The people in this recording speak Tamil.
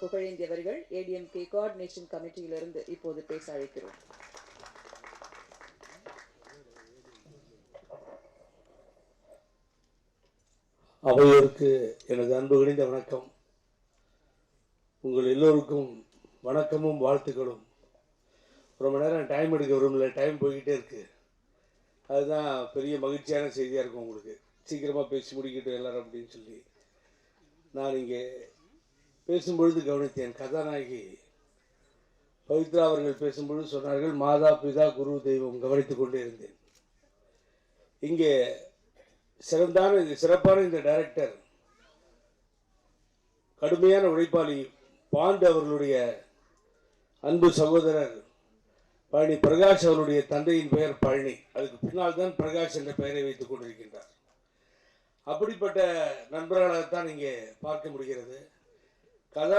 புகழேந்தி அவர்கள் ஏடிஎம்கே கோஆர்டினேஷன் கமிட்டியிலிருந்து இப்போது பேச அழைக்கிறோம். அவையோருக்கு எனது அன்பு கணிந்த வணக்கம். உங்கள் எல்லோருக்கும் வணக்கமும் வாழ்த்துக்களும். ரொம்ப நேரம் டைம் எடுக்க விரும்பல டைம் போய்கிட்டே இருக்கு. அதுதான் பெரிய மகிழ்ச்சியான செய்தியாக இருக்கும் உங்களுக்கு. சீக்கிரமாக பேசி முடிக்கட்டும் எல்லாரும் அப்படின்னு சொல்லி நான் இங்கே பேசும்பொழுது கவனித்தேன் கதாநாயகி பவித்ரா அவர்கள் பேசும்பொழுது சொன்னார்கள் மாதா பிதா குரு தெய்வம் கவனித்துக் கொண்டே இருந்தேன். இங்கே சிறந்தான சிறப்பான இந்த டைரக்டர் கடுமையான உழைப்பாளி பாண்டு அவர்களுடைய அன்பு சகோதரர் பழனி பிரகாஷ் அவருடைய தந்தையின் பெயர் பழனி. அதுக்கு பின்னால் தான் பிரகாஷ் என்ற பெயரை வைத்துக் கொண்டிருக்கின்றார். அப்படிப்பட்ட நண்பர்களாகத்தான் இங்கே பார்க்க முடிகிறது. 完了